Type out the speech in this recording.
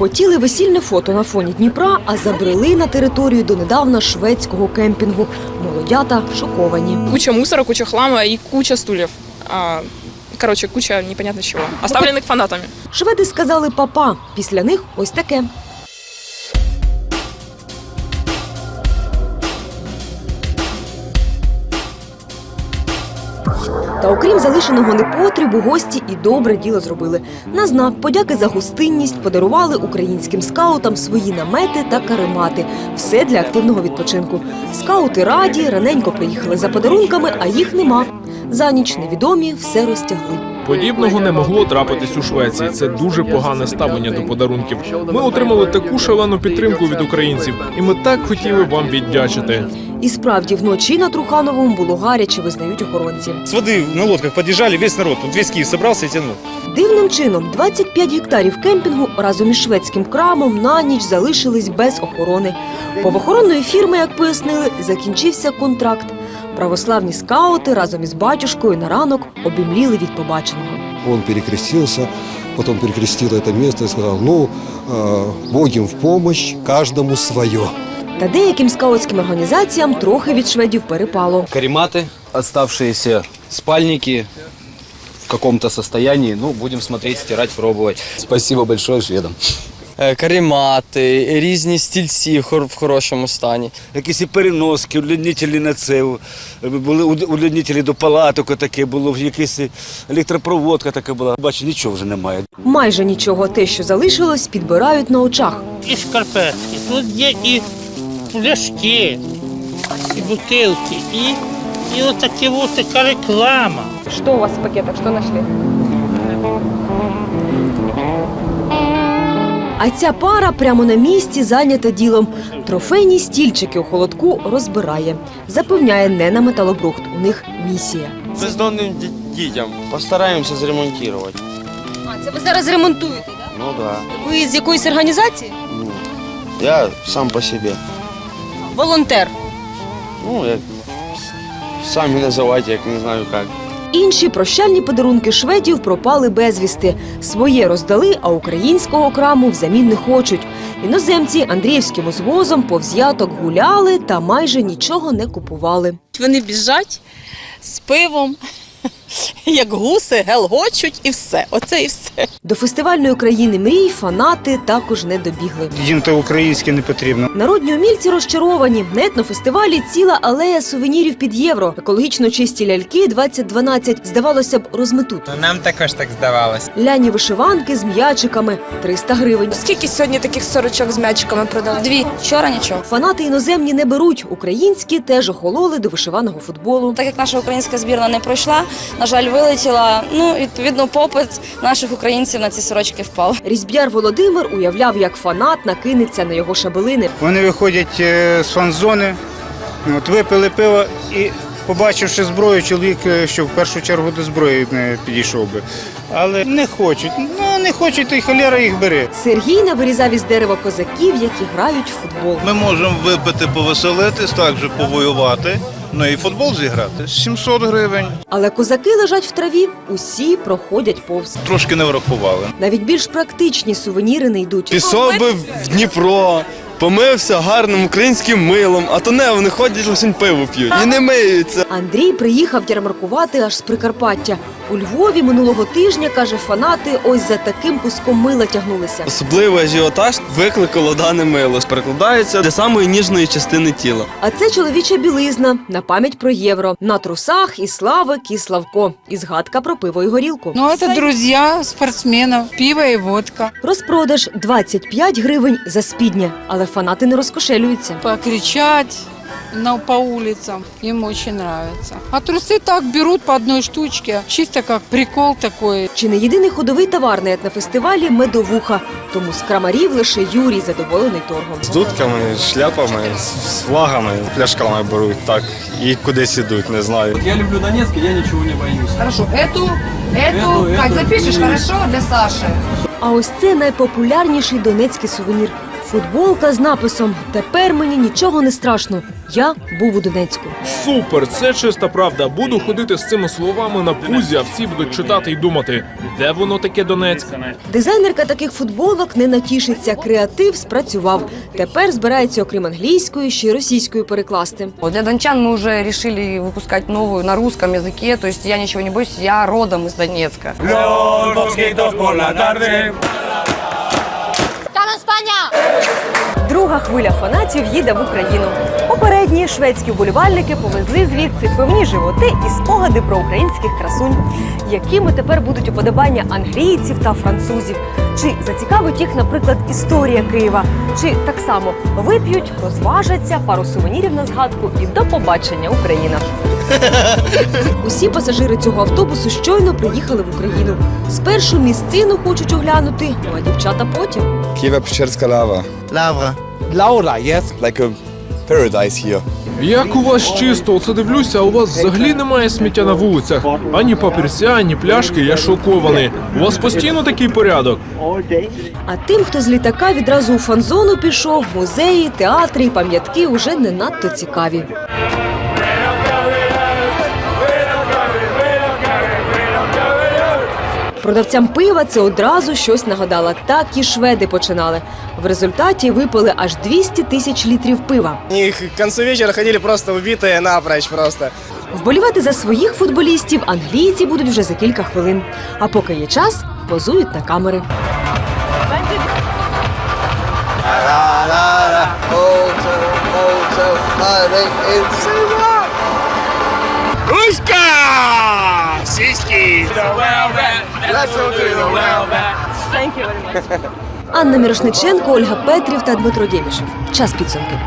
Хотіли весільне фото на фоні Дніпра, а забрели на територію донедавна шведського кемпінгу. Молодята шоковані. Куча мусора, куча хлама і куча стульів. А, короче, куча непонятно чого. Оставлених фанатами. Шведи сказали папа. Після них ось таке. Та окрім залишеного непотрібу, гості і добре діло зробили. На знак подяки за гостинність подарували українським скаутам свої намети та каремати. Все для активного відпочинку. Скаути раді, раненько приїхали за подарунками, а їх нема. За ніч невідомі все розтягли. Подібного не могло трапитись у Швеції. Це дуже погане ставлення до подарунків. Ми отримали таку шалену підтримку від українців, і ми так хотіли вам віддячити. І справді вночі на Трухановому було гаряче, визнають охоронці. С воды на лодках подъезжали, весь народ, вот весь Киев собрался и тянул. Дивним чином 25 гектарів кемпінгу разом із шведським крамом на ніч залишились без охорони. Повохоронної фірми, як пояснили, закінчився контракт. Православні скаути разом із батюшкою на ранок обімліли від побаченого. Он перекрестился, потом перекрестил это место и сказал, ну, э, Богим в помощь, каждому свое. Та деяким скаутським організаціям трохи від шведів перепало. карематы, оставшиеся спальники в каком-то состоянии. Ну, будем смотреть, стирать, пробовать. Спасибо большое шведам. Е, каремати, різні стільці хор- в хорошому стані. якісь і переноски, удлінителі на це, були уд- удлінителі до палаток таке було, якась і електропроводка така була. Бачу, нічого вже немає. Майже нічого те, що залишилось, підбирають на очах. і шкарпетки, тут є і пляшки, і бутилки, і, і отакі ось така реклама. Что у вас в пакетах, что нашли? А ця пара прямо на місці зайнята ділом. Трофейні стільчики у холодку розбирає. Запевняє, не на металобрухт. У них місія. бездомним ді- дітям постараємося зремонтувати. А це ви зараз ремонтуєте, так? Ну да. Ви з якоїсь організації? Ну, я сам по собі. Волонтер. Ну, як самі називайте, як не знаю як. Інші прощальні подарунки шведів пропали безвісти. Своє роздали, а українського краму взамін не хочуть. Іноземці Андріївським узвозом повз'яток гуляли та майже нічого не купували. Вони біжать з пивом, як гуси, гелгочуть і все. Оце і все. До фестивальної країни мрій фанати також не добігли. Їм то українське не потрібно. Народні умільці розчаровані. На етнофестивалі ціла алея сувенірів під євро. Екологічно чисті ляльки 2012, здавалося б, розметуть. Нам також так здавалось. Ляні вишиванки з м'ячиками 300 гривень. Скільки сьогодні таких сорочок з м'ячиками продали? Дві. Вчора нічого. Фанати іноземні не беруть. Українські теж охололи до вишиваного футболу. Так як наша українська збірна не пройшла, на жаль, вилетіла. Ну, відповідно, попит наших українців на ці сорочки впав. Різьбяр Володимир уявляв, як фанат накинеться на його шабелини. Вони виходять е, з фан-зони, от, випили пиво і, побачивши зброю, чоловік, е, що в першу чергу до зброї не підійшов би. Але не хочуть. Ну, не хочуть, то й холера їх бери. Сергій навирізав із дерева козаків, які грають в футбол. Ми можемо випити, повеселитись, також повоювати. Ну і футбол зіграти. 700 гривень. Але козаки лежать в траві, усі проходять повз. Трошки не врахували. Навіть більш практичні сувеніри не йдуть. Пішов би в Дніпро, помився гарним українським милом, а то не вони ходять лише пиво п'ють і не миються. Андрій приїхав ярмаркувати аж з Прикарпаття. У Львові минулого тижня, каже, фанати ось за таким куском мила тягнулися. Особливий ажіотаж викликало дане мило. Перекладається для самої ніжної частини тіла. А це чоловіча білизна на пам'ять про євро. На трусах і Славик, і Славко. І згадка про пиво і горілку. Ну, це друзі спортсменів, пиво і водка. Розпродаж 25 гривень за спідня, але фанати не розкошелюються. Покричать на, по улицам. Им очень нравится. А трусы так берут по одной штучке. Чисто как прикол такой. Чи не єдиний ходовий товар на етнофестивалі медовуха, тому з крамарів лише Юрій задоволений торгом. З дудками, шляпами, з флагами, пляшками беруть так і кудись ідуть, не знаю. Я люблю Донецк, и я ничего не боюсь. Хорошо, эту, Эту, эту. запишешь, хорошо, для Саши. А ось це найпопулярніший донецький сувенір Футболка з написом Тепер мені нічого не страшно. Я був у Донецьку. Супер, це чиста правда. Буду ходити з цими словами на пузі, а всі будуть читати і думати, де воно таке Донецьк. Дизайнерка таких футболок не натішиться. Креатив спрацював. Тепер збирається, окрім англійської, ще й російською перекласти. Вот Для дончан мы уже решили выпускать новую на русском языке, то есть я ничего не боюсь, я родом из Донецка. Друга хвиля фанатів їде в Україну. Попередні шведські вболівальники повезли звідси певні животи і спогади про українських красунь, якими тепер будуть уподобання англійців та французів. Чи зацікавить їх, наприклад, історія Києва, чи так само вип'ють, розважаться, пару сувенірів на згадку і до побачення Україна. Усі пасажири цього автобусу щойно приїхали в Україну. Спершу місцину хочуть оглянути, ну а дівчата потім. Києво-Печерська лава. Лавра. Лаура, yes? Like a paradise here. Як у вас чисто, оце дивлюся, а у вас взагалі немає сміття на вулицях. Ані папірця, ані пляшки, я шокований. У вас постійно такий порядок. А тим, хто з літака відразу у фан-зону пішов, музеї, театри і пам'ятки уже не надто цікаві. Продавцям пива це одразу щось нагадало. Так і шведи починали. В результаті випили аж 200 тисяч літрів пива. Они к концу вечера ходили просто убитые напрочь просто. Вболівати за своїх футболістів англійці будуть вже за кілька хвилин. А поки є час, позують на камери. Руська! Сиськи! Анна Мірошниченко, Ольга Петрів та Дмитро Дємішев. Час підсумки.